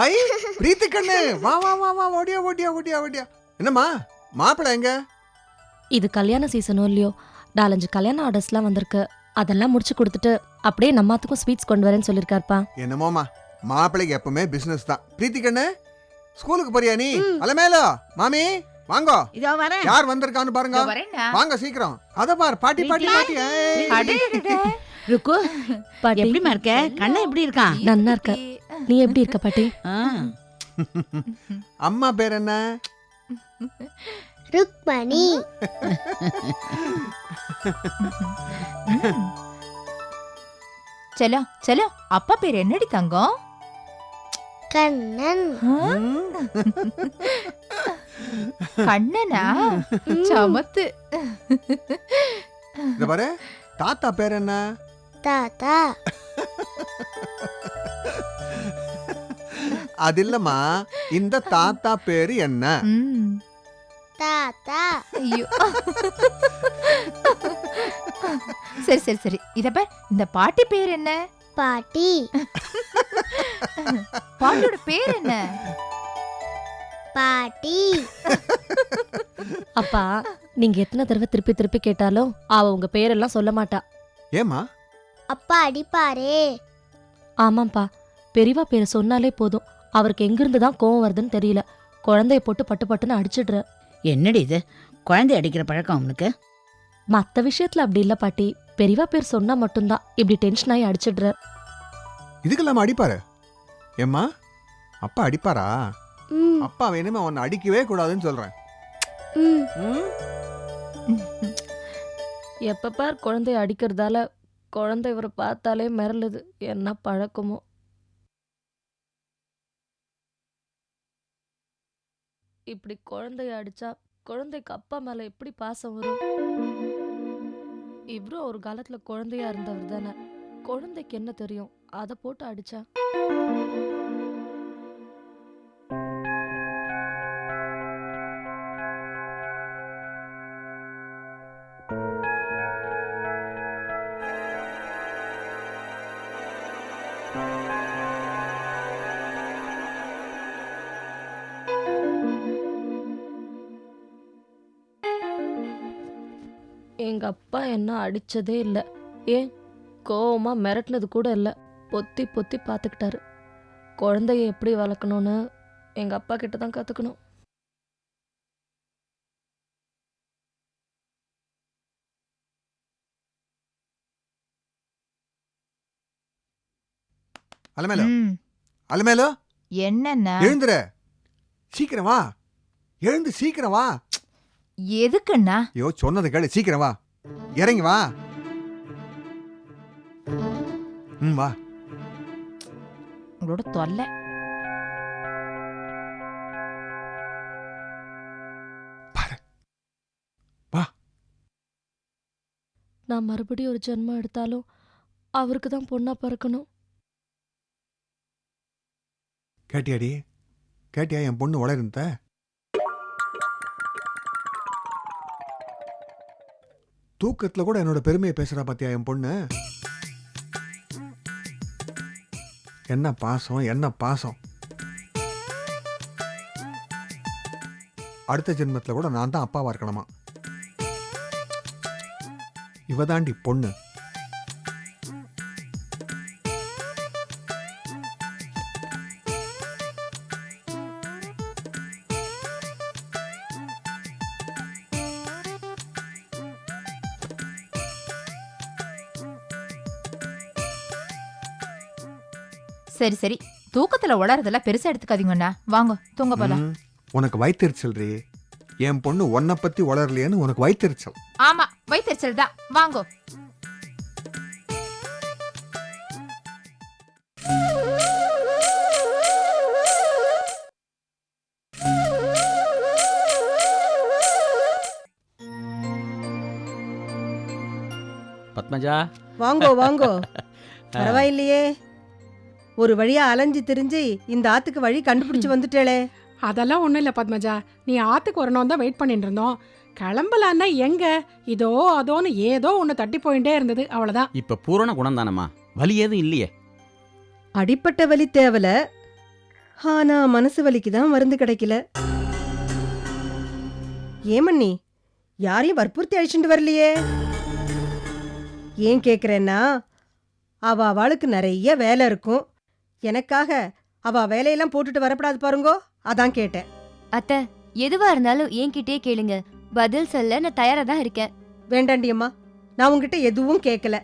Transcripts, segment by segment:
High பிரீத்தி கண்ணு. வா வா வா வா ஓடியா ஓடியா ஓடியா ஓடியா. என்னம்மா மாப்பிள்ளை எங்க? இது கல்யாண சீசனும் இல்லையோ? நாலஞ்சு கல்யாண ஆர்டர்ஸ்லாம் வந்திருக்கு. அதெல்லாம் முடிச்சு கொடுத்துட்டு அப்படியே நம்மாத்துக்கும் ஸ்வீட்ஸ் கொண்டு வரேன்னு சொல்லியிருக்காருப்பா. என்னமோமா மாப்பிள்ளைக்கு எப்பவுமே பிசினஸ் தான். பிரீத்தி கண்ணு ஸ்கூலுக்கு போறியா நீ? அலமேலோ மாமி வாங்கோ. இதோ வரேன். யார் வந்திருக்கான்னு பாருங்க. வாங்க சீக்கிரம். அத பாரு பாட்டி பாட்டி பாட்டி. ருக்கு பாட்டி. எப்படிமா இருக்க? கண்ணன் எப்படி இருக்கான் நன்னா இருக்க? நீ எப்படி இருக்க பாட்டி? ஆ, அம்மா பேர் என்ன? ருக்மணி. செல்லம் செல்லம் அப்பா பேர் என்னடி தங்கம்? கண்ணன். கண்ணனா? சமத்து. இத பாரு தாத்தா பேர் என்ன? தாத்தா. அது இல்லம்மா இந்த தாத்தா பேரு என்ன? ம், தாத்தா. ஐயோ. சரி சரி சரி. இத பார் இந்த பாட்டி பேர் என்ன? பாட்டி. பாட்டியோட பேர் என்ன? பாட்டி. அப்பா நீங்க எத்தனை தடவை திருப்பி திருப்பி கேட்டாலும் அவ உங்க பேரெல்லாம் சொல்ல மாட்டா. ஏமா அப்பா அடிப்பாரே. ஆமாப்பா பெரியவா பேரை சொன்னாலே போதும். அவருக்கு எங்கிருந்து தான் கோவம் வருதுன்னு தெரியல. குழந்தைய போட்டு பட்டு பட்டுன்னு அடிச்சிடுற. என்னடி இது? குழந்தை அடிக்கிற பழக்கம் அவனுக்கு? மத்த விஷயத்துல அப்படி இல்ல பாட்டி. பெரியவா பேர் சொன்னா மட்டும்தான் இப்படி டென்ஷன் ஆகி அடிச்சிடுற. இதுக்கெல்லாம் அடிப்பாரு? ஏம்மா? அப்பா அடிப்பாரா? ம். அப்பா வேணுமே உன்னை அடிக்கவே கூடாதுன்னு சொல்றேன். ம். ம்? எப்ப பார் குழந்தைய அடிக்கிறதால குழந்தை இவரை பார்த்தாலே மிரளுது. என்ன பழக்கமோ. இப்படி குழந்தைய அடிச்சா குழந்தைக்கு அப்பா மேல எப்படி பாசம் வரும்? இவரும் ஒரு காலத்துல குழந்தையா இருந்தவர் தானே. குழந்தைக்கு என்ன தெரியும்? அதை போட்டு அடிச்சா? அப்பா என்ன அடிச்சதே இல்லை. ஏன்? கோவமா மிரட்டினது கூட இல்லை. பொத்தி பொத்தி பார்த்துக்கிட்டாரு குழந்தைய எப்படி வளர்க்கணும்னு எங்க அப்பா கிட்ட தான் கத்துக்கணும். அலமேலோ? ம், அலமேலோ? என்னண்ணா எழுந்துரு. சீக்கிரம் வா. எழுந்து சீக்கிரம் வா. எதுக்குண்ணா? ஐயோ சொன்னது கேளு. சீக்கிரம் வா. இறங்கி வா. ம் வா. உங்களோட தொல்லை. நான் மறுபடியும் ஒரு ஜென்மம் எடுத்தாலும் அவருக்கு தான் பொண்ணா பிறக்கணும். கேட்டியாடி? கேட்டியா என் பொண்ணு வளர்ந்த தூக்கத்தில் கூட என்னோட பெருமையை பேசுகிறா பார்த்தியா என் பொண்ணு? என்ன பாசம் என்ன பாசம்? அடுத்த ஜென்மத்தில் கூட நான் தான் அப்பாவாக இருக்கணுமா? இவதாண்டி பொண்ணு. சரி சரி. தூக்கத்துல உளறதெல்லாம் பெருசா எடுத்துக்காதீங்கண்ணா. வாங்க தூங்க போலாம். ம், உனக்கு வயிற்றுச்சல் என் பொண்ணு உன்னை பத்தி வளரலையேன்னு உனக்கு வயிற்றுச்சல் ஆமா வயிற்றுச்சல் தான். வாங்கோ. பத்மஜா. வாங்கோ வாங்கோ. பரவாயில்லையே. ஒரு வழியா அலைஞ்சு திரிஞ்சு இந்த ஆத்துக்கு வழி கண்டுபிடிச்சு வந்துட்டேளே. அதெல்லாம் ஒன்றும் இல்லை பத்மஜா. நீ ஆத்துக்கு வரணும் தான் வெயிட் பண்ணிட்டு இருந்தோம். கிளம்பலான்னா எங்க? இதோ அதோன்னு ஏதோ ஒன்று தட்டி போயிட்டே இருந்தது. அவ்வளோதான் இப்ப பூரண குணம் தானம்மா வலி ஏதும் இல்லையே. அடிப்பட்ட வலி தேவல. ஆனா மனசு வலிக்கு தான் மருந்து கிடைக்கல. ஏமண்ணி யாரையும் வற்புறுத்தி அழிச்சுட்டு வரலையே? ஏன் கேக்குறேன்னா அவ அவளுக்கு நிறைய வேலை இருக்கும். எனக்காக அவ வேலையெல்லாம் போட்டுட்டு வரப்படாது பாருங்கோ. அதான் கேட்டேன். அத்தை எதுவா இருந்தாலும் என்கிட்டயே கேளுங்க. பதில் சொல்ல நான் தயாரா தான் இருக்கேன். வேண்டாண்டி அம்மா. நான் உங்ககிட்ட எதுவும் கேட்கல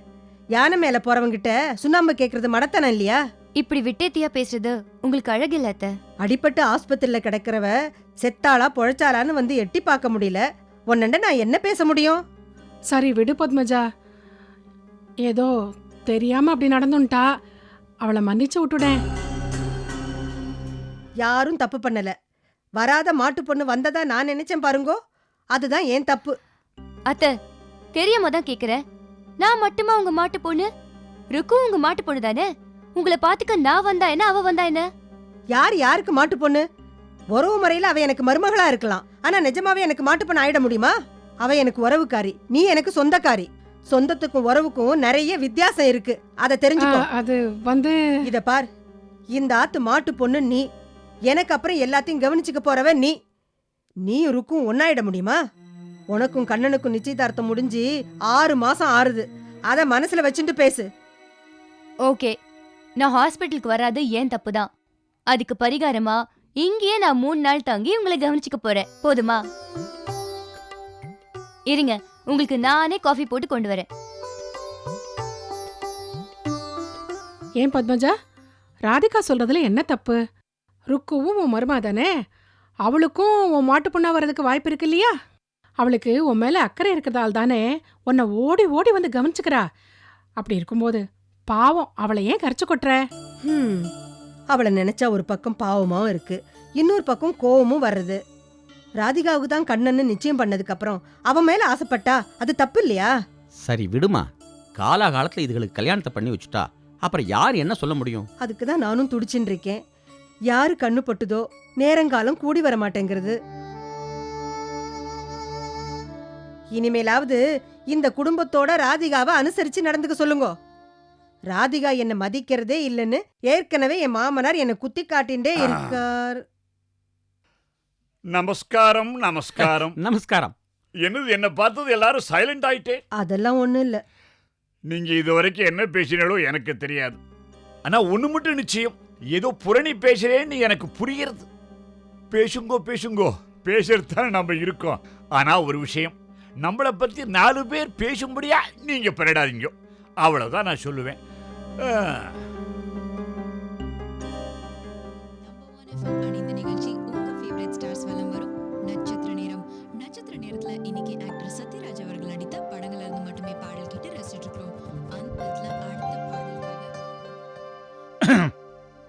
யானை மேல போறவங்கிட்ட சுண்ணாம்பு கேக்குறது மடத்தனம் இல்லையா? இப்படி விட்டேத்தியா பேசுறது? உங்களுக்கு அழகில்ல அத்தை. அடிபட்டு ஆஸ்பத்திரியில கிடக்கிறவ செத்தாளா பொழைச்சாளான்னு வந்து எட்டி பார்க்க முடியல. உன்னண்ட நான் என்ன பேச முடியும்? சரி விடு பத்மஜா. ஏதோ தெரியாம அப்படி நடந்துட்டா அவளை மன்னிச்சு விட்டுடேன் யாரும் தப்பு பண்ணல. வராத மாட்டு பொண்ணு வந்ததா நான் நினைச்சேன் பாருங்கோ. அதுதான் ஏன் தப்பு. அத்தை தெரியாம தான் கேக்குறேன் நான் மட்டுமா உங்க மாட்டு பொண்ணு? ருக்கு உங்க மாட்டு பொண்ணு தானே? உங்களை பாத்துக்க நான் வந்தா என்ன அவ வந்தா என்ன? யார் யாருக்கு மாட்டு பொண்ணு? உறவு முறையில அவ எனக்கு மருமகளா இருக்கலாம். ஆனா நிஜமாவே எனக்கு மாட்டு பொண்ணு ஆயிட முடியுமா? அவ எனக்கு உறவுக்காரி. நீ எனக்கு சொந்தக்காரி. சொந்தத்துக்கும் உறவுக்கும் நிறைய வித்தியாசம் இருக்கு. அதை தெரிஞ்சுக்கோ. அது வந்து இத பார். இந்த ஆத்து மாட்டு பொண்ணு நீ. எனக்கு அப்புறம் எல்லாத்தையும் கவனிச்சுக்க போறவ நீ. நீ இருக்கும் ஒன்னாயிட முடியுமா? உனக்கும் கண்ணனுக்கும் நிச்சயதார்த்தம் முடிஞ்சு ஆறு மாசம் ஆறுது. அத மனசுல வச்சுட்டு பேசு. ஓகே. நான் ஹாஸ்பிட்டலுக்கு வராது ஏன் தப்பு தான் அதுக்கு பரிகாரமா இங்கேயே நான் மூணு நாள் தங்கி உங்களை கவனிச்சுக்க போறேன். போதுமா? இருங்க. உங்களுக்கு நானே காஃபி போட்டு கொண்டு வரேன். ஏன் பத்மஜா? ராதிகா சொல்றதுல என்ன தப்பு? ருக்குவும் உன் மருமா தானே? அவளுக்கும் உன் மாட்டு பொண்ணா வர்றதுக்கு வாய்ப்பு இருக்கு இல்லையா? அவளுக்கு உன் மேல அக்கறை இருக்கிறதால தானே உன்னை ஓடி ஓடி வந்து கவனிச்சுக்கிறா. அப்படி இருக்கும்போது பாவம் அவளை ஏன் கரைச்சு கொட்டுற? அவளை நினைச்சா ஒரு பக்கம் பாவமாவும் இருக்கு. இன்னொரு பக்கம் கோவமும் வர்றது. ராதிகாவுக்கு தான் கண்ணன்னு நிச்சயம் பண்ணதுக்கு அப்புறம் அவன் மேல ஆசைப்பட்டா அது தப்பு இல்லையா? சரி விடுமா. காலாகாலத்தில் இதுகளுக்கு கல்யாணத்தை பண்ணி வச்சுட்டா அப்புறம் யார் என்ன சொல்ல முடியும்? அதுக்கு தான் நானும் துடிச்சுன்னு இருக்கேன். யாரு கண்ணு பட்டுதோ நேரங்காலம் கூடி வர மாட்டேங்கிறது. இனிமேலாவது இந்த குடும்பத்தோட ராதிகாவை அனுசரிச்சு நடந்துக்க சொல்லுங்க. ராதிகா என்ன மதிக்கிறதே இல்லைன்னு ஏற்கனவே என் மாமனார் என்னை குத்தி காட்டின்டே இருக்கார். நமஸ்காரம் நமஸ்காரம். நமஸ்காரம். என்னது என்ன பார்த்தது எல்லாரும் சைலண்ட் ஆயிட்டே? அதெல்லாம் ஒண்ணும் இல்ல. நீங்க இது வரைக்கும் என்ன பேசினாலோ எனக்கு தெரியாது. ஆனா ஒண்ணு மட்டும் நிச்சயம். ஏதோ புரணி பேசுறேன்னு எனக்கு புரிகிறது. பேசுங்கோ பேசுங்கோ. பேசுறது தான் நம்ம இருக்கோம். ஆனா ஒரு விஷயம். நம்மளை பத்தி நாலு பேர் பேசும்படியா நீங்க பெறடாதீங்க அவ்வளவுதான் நான் சொல்லுவேன்.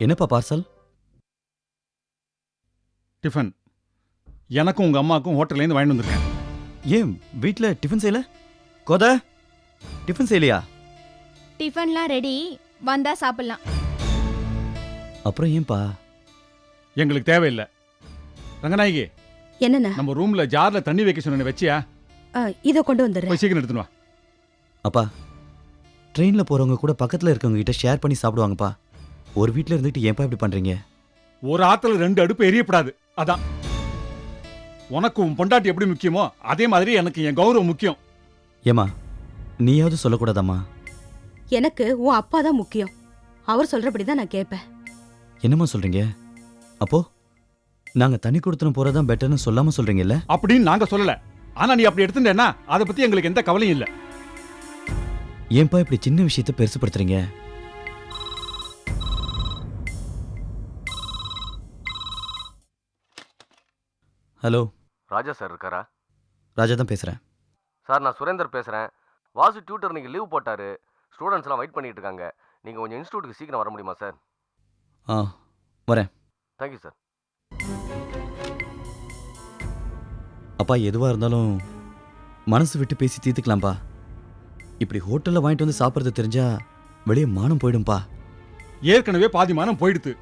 என்னப்பா பார்சல்? டிஃபன். எனக்கும் உங்க அம்மாக்கும் ஹோட்டல்லேருந்து வாங்கிட்டு வந்திருக்கேன். ஏன் வீட்டில் டிஃபன் செய்யல? கோத டிஃபன் செய்யலையா? டிஃபன்லாம் ரெடி வந்தா சாப்பிடலாம். அப்புறம் ஏன்பா? எங்களுக்கு தேவையில்லை. ரங்கநாயகி என்னண்ணா? நம்ம ரூம்ல ஜார்ல தண்ணி வைக்க சொன்ன வச்சியா? இதை கொண்டு வந்துடுறேன். போய் சீக்கிரம் எடுத்துன்னு வா. அப்பா ட்ரெயினில் போகிறவங்க கூட பக்கத்தில் இருக்கவங்க கிட்ட ஷேர் பண்ணி சாப்பிடுவாங்கப்பா. ஒரு வீட்டில் இருந்துட்டு ஏன்பா இப்படி பண்ணுறீங்க ஒரு ஆத்துல ரெண்டு அடுப்பு எரியப்படாது. அதான். உனக்கு உன் பொண்டாட்டி எப்படி முக்கியமோ அதே மாதிரி எனக்கு என் கௌரவம் முக்கியம். ஏமா நீயாவது சொல்லக்கூடாதாம்மா? எனக்கு உன் அப்பா தான் முக்கியம். அவர் சொல்றபடி தான் நான் கேட்பேன். என்னம்மா சொல்கிறீங்க அப்போ நாங்கள் தண்ணி கொடுத்துன போகிறதான் பெட்டர்னு சொல்லாமல் சொல்கிறீங்கல்ல அப்படின்னு நாங்க சொல்லல. ஆனா நீ அப்படி எடுத்துட்டேன்னா அதை பத்தி எங்களுக்கு எந்த கவலையும் இல்ல. ஏன்பா இப்படி சின்ன விஷயத்த பெருசுப்படுத்துறீங்க? ஹலோ. ராஜா சார் இருக்காரா? ராஜா தான் பேசுகிறேன் சார் நான் சுரேந்தர் பேசுகிறேன் வாசு டியூட்டர் இன்னைக்கு லீவ் போட்டாரு. ஸ்டூடெண்ட்ஸ்லாம் வெயிட் பண்ணிட்டு இருக்காங்க. நீங்கள் கொஞ்சம் இன்ஸ்டியூட்டுக்கு சீக்கிரம் வர முடியுமா சார்? ஆ வரேன். தேங்க்யூ சார் அப்பா எதுவாக இருந்தாலும் மனசு விட்டு பேசி தீர்த்துக்கலாம்ப்பா இப்படி ஹோட்டலில் வாங்கிட்டு வந்து சாப்பிட்றது தெரிஞ்சா வெளியே மானம் போயிடும்பா. ஏற்கனவே பாதி மானம் போயிடுத்து.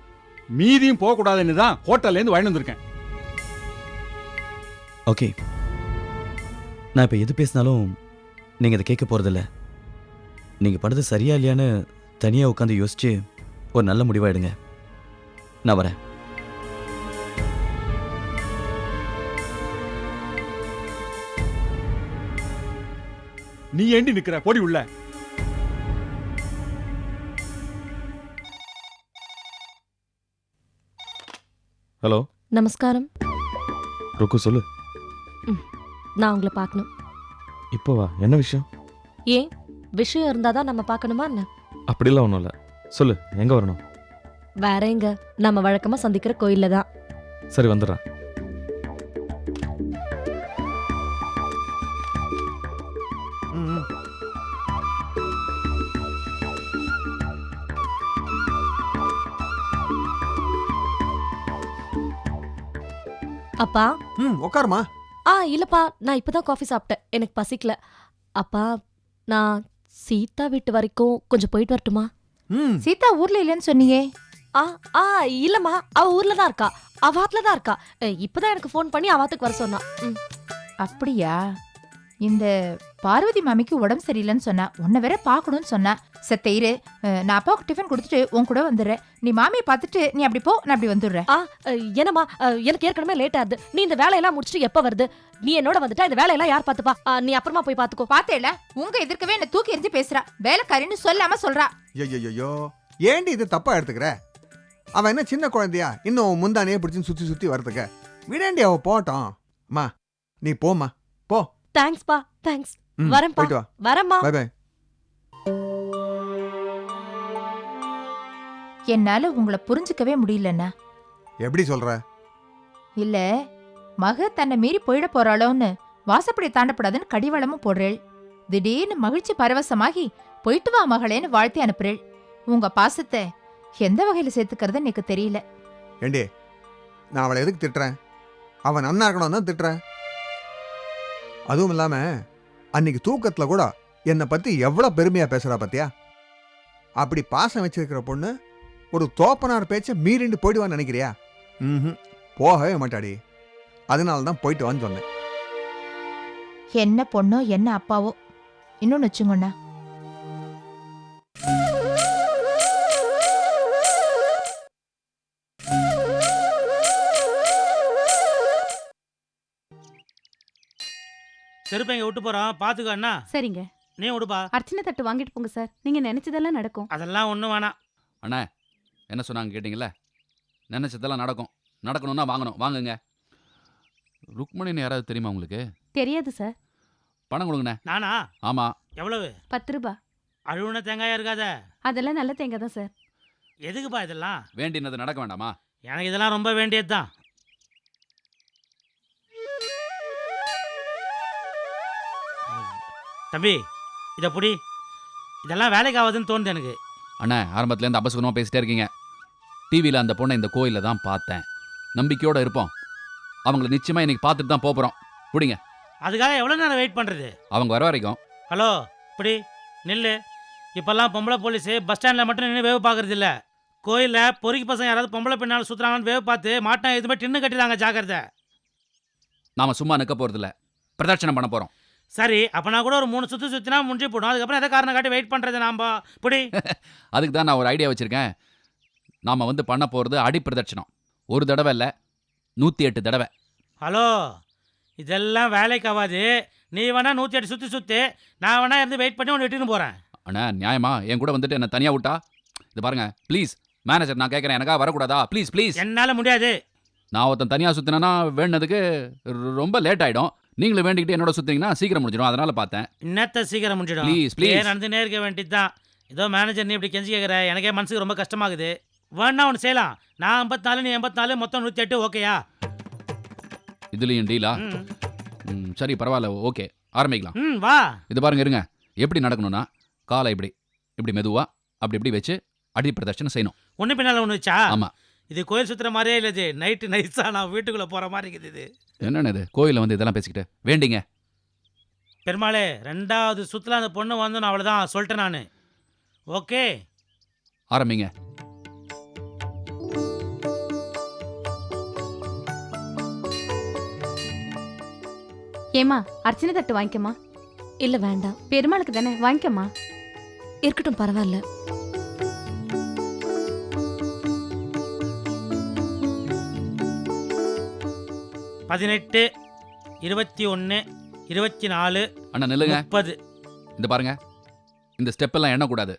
மீதியும் போகக்கூடாதுன்னு தான் ஹோட்டல்லேருந்து வாங்கிட்டு வந்திருக்கேன். ஓகே. நான் இப்போ எது பேசினாலும் நீங்கள் அதை கேட்க போகிறதில்ல நீங்கள் பண்ணது சரியா இல்லையான்னு தனியாக உட்காந்து யோசித்து ஒரு நல்ல முடிவாயிடுங்க. நான் வரேன். நீ ஏண்டி நிற்கிற போடி உள்ள. ஹலோ. நமஸ்காரம். ருக்கு சொல்லு. நான் உங்களை பார்க்கணும். இப்போ வா என்ன விஷயம்? ஏன்? விஷயம் இருந்தால் தான் நம்ம பார்க்கணுமா என்ன? அப்படிலாம் ஒன்றும் இல்லை. சொல்லு எங்கே வரணும்? வேற எங்க? நம்ம வழக்கமாக சந்திக்கிற கோயிலில் தான். சரி வந்துடுறேன். அப்பா? ம் உட்காருமா ஆ இல்லப்பா நான் இப்பதான் காஃபி சாப்பிட்டேன். எனக்கு பசிக்கல. அப்பா நான் சீதா வீட்டு வரைக்கும் கொஞ்சம் போயிட்டு வரட்டுமா? ம். சீதா ஊர்ல இல்லைன்னு சொன்னியே. ஆ ஆ இல்லம்மா அவ ஊர்ல தான் இருக்கா. அவ ஆத்துல தான் இருக்கா. அ, இப்பதான் எனக்கு ஃபோன் பண்ணி அவாத்துக்கு வர சொன்னா. ம். அப்படியா? இந்த பார்வதி மாமிக்கு உடம்பு சரியில்லைன்னு சொன்னா உன்னை வேற பார்க்கணும்னு சொன்னா செத்த இரு. அஹ், நான் அப்பாவுக்கு டிஃபன் கொடுத்துட்டு உன் கூட வந்துடுறேன். நீ மாமியை பார்த்துட்டு நீ அப்படி போ நான் அப்படி வந்துடுறேன். ஆ என்னம்மா எனக்கு ஏற்கனவே லேட் ஆகுது. நீ இந்த வேலையெல்லாம் முடிச்சுட்டு எப்ப வருது? நீ என்னோட வந்துட்டா இந்த வேலையெல்லாம் யார் பாத்துப்பா ஆ, நீ அப்புறமா போய் பாத்துக்கோ பார்த்தேல உங்க எதிர்க்கவே என்ன தூக்கி எறிஞ்சு பேசுறா. வேலைக்காரின்னு சொல்லாம சொல்றா. ஐயோ ஏண்டி இது தப்பா எடுத்துக்கிற? அவன் என்ன சின்ன குழந்தையா? இன்னும் முந்தானே பிடிச்சின்னு சுத்தி சுத்தி வரதுக்கு. விடேண்டி அவ போட்டோம் அம்மா நீ போம்மா. போ தேங்க்ஸ்ப்பா தேங்க்ஸ் ம், வரேன்ப்பா. போயிட்டு வா. வரேம்மா. பை பை என்னால உங்களை புரிஞ்சுக்கவே முடியலண்ணா. எப்படி சொல்ற? இல்ல மக தன்னை மீறி போயிட போறாளோன்னு வாசப்படி தாண்டப்படாதுன்னு கடிவாளமும் போடுறேள். திடீர்னு மகிழ்ச்சி பரவசமாகி போயிட்டு வா மகளேன்னு வாழ்த்தி அனுப்புறேள். உங்க பாசத்தை எந்த வகையில சேர்த்துக்கிறது எனக்கு தெரியல. ஏண்டி நான் அவளை எதுக்கு திட்டுறேன்? அவன் நன்னா இருக்கணும் தான் திட்டுறேன். அதுவும் இல்லாம அன்னைக்கு தூக்கத்துல கூட என்னை பத்தி எவ்வளவு பெருமையா பேசுறா பாத்தியா? அப்படி பாசம் வச்சிருக்கிற பொண்ணு ஒரு தோப்பனார் பேச்ச மீறிண்டு போயிடுவான்னு நினைக்கிறியா? ம் போகவே மாட்டாடி. அதனால தான் போயிட்டு வான்னு சொன்னேன். என்ன பொண்ணோ என்ன அப்பாவோ? இன்னொன்னு வச்சுங்கண்ணா. செருப்பை இங்க விட்டு போறோம்? பாத்துக்கோ அண்ணா. சரிங்க. நீ விடுப்பா அர்ச்சனை தட்டு வாங்கிட்டு போங்க சார். நீங்க நினைச்சதெல்லாம் நடக்கும். அதெல்லாம் ஒண்ணும் வேணாம். அண்ணா என்ன சொன்னாங்க கேட்டிங்களா நினச்சதெல்லாம் நடக்கும். நடக்கணும்னா வாங்கணும். வாங்குங்க. ருக்மணின்னு யாராவது தெரியுமா உங்களுக்கு? தெரியாது சார். பணம் கொடுங்கண்ணே. நானா? ஆமாம் எவ்வளவு? பத்து ரூபாய் அழுவுன தேங்காயா இருக்காத? அதெல்லாம் நல்ல தேங்காய் தான் சார். எதுக்குப்பா இதெல்லாம்? வேண்டினது நடக்க வேண்டாமா? எனக்கு இதெல்லாம் ரொம்ப வேண்டியதுதான். தம்பி இதை புடி. இதெல்லாம் வேலைக்கு ஆகுதுன்னு தோணுது எனக்கு. அண்ணா ஆரம்பத்துலேருந்து அபசுகமாக பேசிட்டே இருக்கீங்க. டிவியில் அந்த பொண்ணை இந்த கோயிலில் தான் பார்த்தேன். நம்பிக்கையோடு இருப்போம். அவங்கள நிச்சயமாக இன்னைக்கு பார்த்துட்டு தான் போகிறோம் பிடிங்க. அதுக்காக எவ்வளோ நேரம் வெயிட் பண்ணுறது அவங்க வர வரைக்கும். ஹலோ இப்படி நில்லு. இப்போல்லாம் பொம்பளை போலீஸு பஸ் ஸ்டாண்டில் மட்டும் நின்று வேவு பார்க்கறது இல்ல. கோயிலில் பொறுக்கி பசங்க யாராவது பொம்பளை பின்னால் சுற்றுறாங்கன்னு வேவு பார்த்து மாட்டா எதுவுமே டின்னு கட்டிடுறாங்க ஜாக்கிரதை. நாம் சும்மா நிற்க போகிறதில்ல பிரதட்சணம் பண்ண போகிறோம் சரி அப்போ நான் கூட ஒரு மூணு சுற்று சுற்றினா முடிஞ்சு போடும். அதுக்கப்புறம் எதை காரணம் காட்டி வெயிட் பண்ணுறது நாம? இப்படி அதுக்கு தான் நான் ஒரு ஐடியா வச்சுருக்கேன். நாம் வந்து பண்ண போகிறது அடி பிரதட்சணம் ஒரு தடவை இல்லை நூற்றி எட்டு தடவை. ஹலோ இதெல்லாம் வேலைக்கு ஆகாது. நீ வேணா நூற்றி எட்டு சுற்றி சுற்றி நான் வேணா இருந்து வெயிட் பண்ணி உன்னை விட்டுன்னு போகிறேன் அண்ணா நியாயமா? என் கூட வந்துட்டு என்ன தனியாக விட்டா? இது பாருங்க ப்ளீஸ் மேனேஜர் நான் கேட்குறேன் எனக்கா வரக்கூடாதா? ப்ளீஸ் ப்ளீஸ் என்னால் முடியாது. நான் ஒருத்தன் தனியாக சுற்றினா வேணுனதுக்கு ரொம்ப லேட் ஆகிடும் நீங்களும் வேண்டிக்கிட்டு என்னோட சுற்றிங்கன்னா சீக்கிரம் முடிஞ்சிடும். அதனால பார்த்தேன். இன்னத்த சீக்கிரம் முடிஞ்சிடும்? Please, please. ஏன் நடந்து நேர்க்க வேண்டியது தான் ஏதோ மேனேஜர் நீ இப்படி கெஞ்சி கேட்குற எனக்கே மனசுக்கு ரொம்ப கஷ்டமாகுது. வேணா ஒன்று செய்யலாம். நான் ஐம்பத்தி நாலு நீ எண்பத்தி நாலு மொத்தம் நூற்றி எட்டு ஓகேயா இதுலேயும் டீலா சரி பரவாயில்ல ஓகே ஆரம்பிக்கலாம். ம் வா. இது பாருங்க இருங்க. எப்படி நடக்கணும்னா காலை இப்படி இப்படி மெதுவா அப்படி இப்படி வச்சு அடி பிரதர்ஷனம் செய்யணும். ஒன்று பின்னால் ஒன்று வச்சா? ஆமா. இது கோயில் சுற்றுற மாதிரியே இல்லை இது நைட்டு நைஸாக நான் வீட்டுக்குள்ளே போகிற மாதிரி இருக்குது இது. என்னென்ன இது? கோயிலில் வந்து இதெல்லாம் பேசிக்கிட்டு. வேண்டிங்க. பெருமாளே ரெண்டாவது சுற்றுல அந்த பொண்ணு வந்து நான் அவ்வளோதான் சொல்லிட்டேன் நான். ஓகே. ஆரம்பிங்க. ஏமா அர்ச்சனை தட்டு வாங்கிக்கமா இல்ல வேண்டாம். பெருமாளுக்கு தானே வாங்கிக்கமா இருக்கட்டும் பரவாயில்ல. பதினெட்டு இருபத்தி ஒன்று இருபத்தி நாலு அண்ணா நில்லுங்க. முப்பது. இந்த பாருங்க. இந்த ஸ்டெப் எல்லாம் எண்ணக்கூடாது.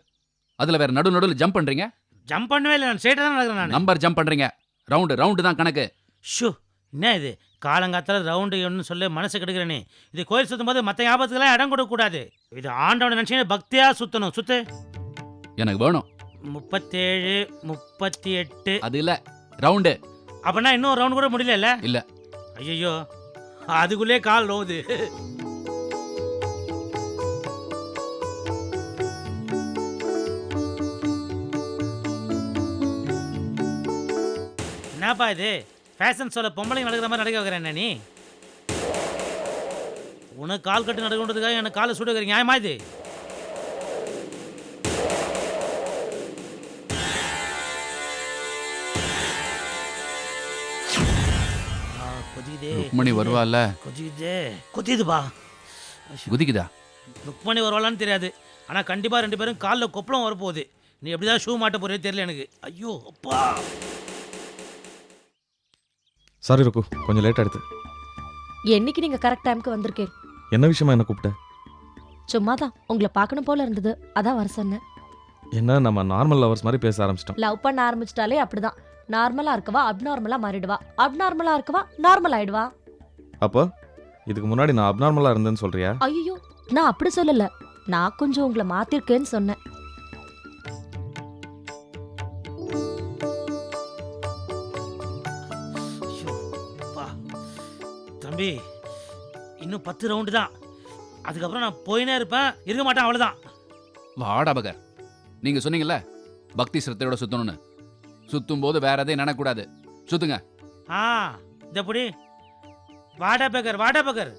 அதுல வேற நடு நடுவில் ஜம்ப் பண்றீங்க. ஜம்ப் பண்ணவே இல்லை நான் ஸ்ட்ரெயிட்டாக தான் நடக்கிறேன் நான். நம்பர் ஜம்ப் பண்றீங்க. ரவுண்டு ரவுண்டு தான் கணக்கு. ஷூ என்ன இது? காலங்காத்தால ரவுண்டு ஒன்று சொல்லி மனசு கெடுக்கிறேனே. இது கோயில் சுற்றும் போது மற்ற ஞாபகத்துக்கெல்லாம் இடம் கொடுக்கக்கூடாது இது ஆண்டவனை நினச்சி பக்தியாக சுற்றணும் சுத்து. எனக்கு வேணும். முப்பத்தேழு முப்பத்தி எட்டு. அது இல்ல. ரவுண்டு அப்படின்னா இன்னும் ரவுண்ட் கூட முடியல இல்ல. ஐயோ அதுக்குள்ளே கால் நோவுது. என்னப்பா இது? ஃபேஷன் சொல்ல பொம்பளைங்க நடக்கிற மாதிரி நடக்க வைக்கிறேன் என்ன நீ? உனக்கு கால் கட்டு நடக்கணுன்றதுக்காக எனக்கு காலை சுட நியாயமா இது? கொதிக்குதே ருக்மணி வருவாள்ல? கொதிக்குதே கொதிக்குதுப்பா. குதிக்குதா? ருக்மணி வருவாளான்னு தெரியாது. ஆனால் கண்டிப்பாக ரெண்டு பேரும் காலில் கொப்பளம் வரப்போகுது. நீ எப்படி தான் ஷூ மாட்ட போறே தெரியல எனக்கு. ஐயோ அப்பா. சாரி ருக்கு கொஞ்சம் லேட் ஆயிடுது என்னைக்கு நீங்க கரெக்ட் டைம்க்கு வந்திருக்கேன் என்ன விஷயமா என்ன கூப்பிட்ட? சும்மா தான் உங்களை பார்க்கணும் போல இருந்தது. அதான் வர சொன்னேன். என்ன நம்ம நார்மல் லவர்ஸ் மாதிரி பேச ஆரம்பிச்சிட்டோம். லவ் பண்ண ஆரம்பிச்சிட்டாலே அப்படிதான். நார்மலா இருக்கவா? அப்நார்மலா மாறிடுவா. அப்நார்மலா இருக்கவா? நார்மல் ஆயிடுவா. அப்போ இதுக்கு முன்னாடி நான் அப்நார்மலாக இருந்தேன்னு சொல்றியா? ஐயோ நான் அப்படி சொல்லல. நான் கொஞ்சம் உங்களை மாத்திருக்கேன்னு சொன்னேன். தம்பி இன்னும் பத்து ரவுண்டு தான். அதுக்கப்புறம் நான் போயினே இருப்பேன். இருக்க மாட்டேன் அவ்வளோதான் வாடா பகர் நீங்க சொன்னீங்கல்ல பக்தி சிரத்தையோட சுத்தணும்னு. சுத்தும் போது வேற எதையும் நினைக்கூடாது சுத்துங்க. ஆ இதப்படி வாடா பேக்கர் வாடா பேக்கர்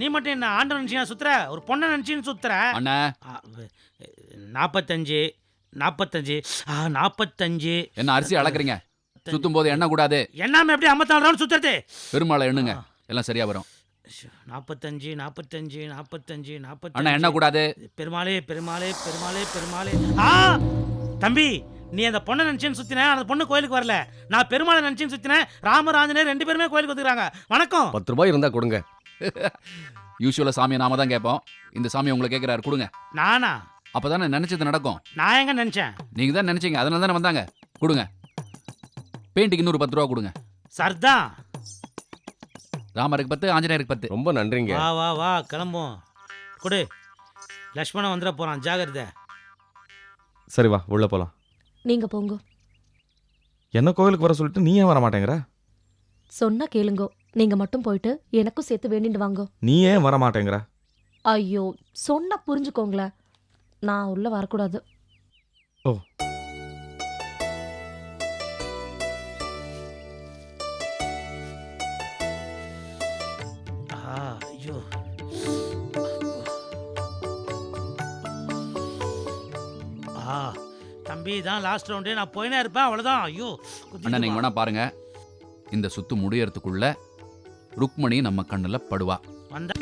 நீ மட்டும் என்ன ஆண்ட நினச்சினா சுத்துற? ஒரு பொண்ணை நினச்சின்னு சுத்துற? அண்ணா. நாற்பத்தஞ்சு நாற்பத்தஞ்சு ஆ நாற்பத்தஞ்சு என்ன அரிசி அளக்குறீங்க? சுத்தும் போது எண்ணக்கூடாது. என்னாம எப்படி ஐம்பத்தாலு ரவுண்ட் சுத்துறது? பெருமாளை எண்ணுங்க. எல்லாம் சரியா வரும். நாற்பத்தஞ்சு நாற்பத்தஞ்சு நாற்பத்தஞ்சு நாற்பத்தஞ்சு அண்ணா எண்ணக்கூடாது. பெருமாளே பெருமாளே பெருமாளே பெருமாளே. ஆ தம்பி நீ அந்த பொண்ணை நினச்சின்னு சுத்தின அந்த பொண்ணு கோயிலுக்கு வரல. நான் பெருமாளை நினச்சின்னு சுத்தினேன் ராமர் ஆஞ்சநேயர் ரெண்டு பேருமே கோயிலுக்கு வந்துக்கிறாங்க வணக்கம். பத்து ரூபாய் இருந்தா கொடுங்க. யூஸ்வலா சாமியை நாம தான் கேட்போம். இந்த சாமி உங்களை கேட்கிறாரு கொடுங்க. நானா? அப்பதானே நினைச்சது நடக்கும். நான் எங்க நினைச்சேன்? நீங்க தான் நினைச்சீங்க அதனால தானே வந்தாங்க. கொடுங்க. பெயிண்ட்டுக்கு இன்னொரு பத்து ரூபா கொடுங்க. சர்தான். ராமருக்கு பத்து ஆஞ்சநேயருக்கு பத்து. ரொம்ப நன்றிங்க. வா வா வா கிளம்புவோம். கொடு. லக்ஷ்மணன் வந்துட போறான் ஜாகிரதை. சரி வா உள்ள போலாம். நீங்க போங்க. என்ன கோவிலுக்கு வர சொல்லிட்டு நீ ஏன் வர மாட்டேங்கிற? சொன்னா கேளுங்கோ. நீங்க மட்டும் போயிட்டு எனக்கும் சேர்த்து வேண்டிட்டு வாங்கோ. நீ ஏன் வர மாட்டேங்கிற? ஐயோ சொன்னா புரிஞ்சுக்கோங்களேன் நான் உள்ள வரக்கூடாது. ஓ. ஆ ஐயோ. ஆ. தம்பி தான் லாஸ்ட் ரவுண்டு நான் போயினே இருப்பேன் அவ்வளோதான் ஐயோ அண்ணா நீங்க வேணா பாருங்க. இந்த சுத்து முடியறதுக்குள்ள ருக்மணி நம்ம கண்ணுல படுவா. வந்தா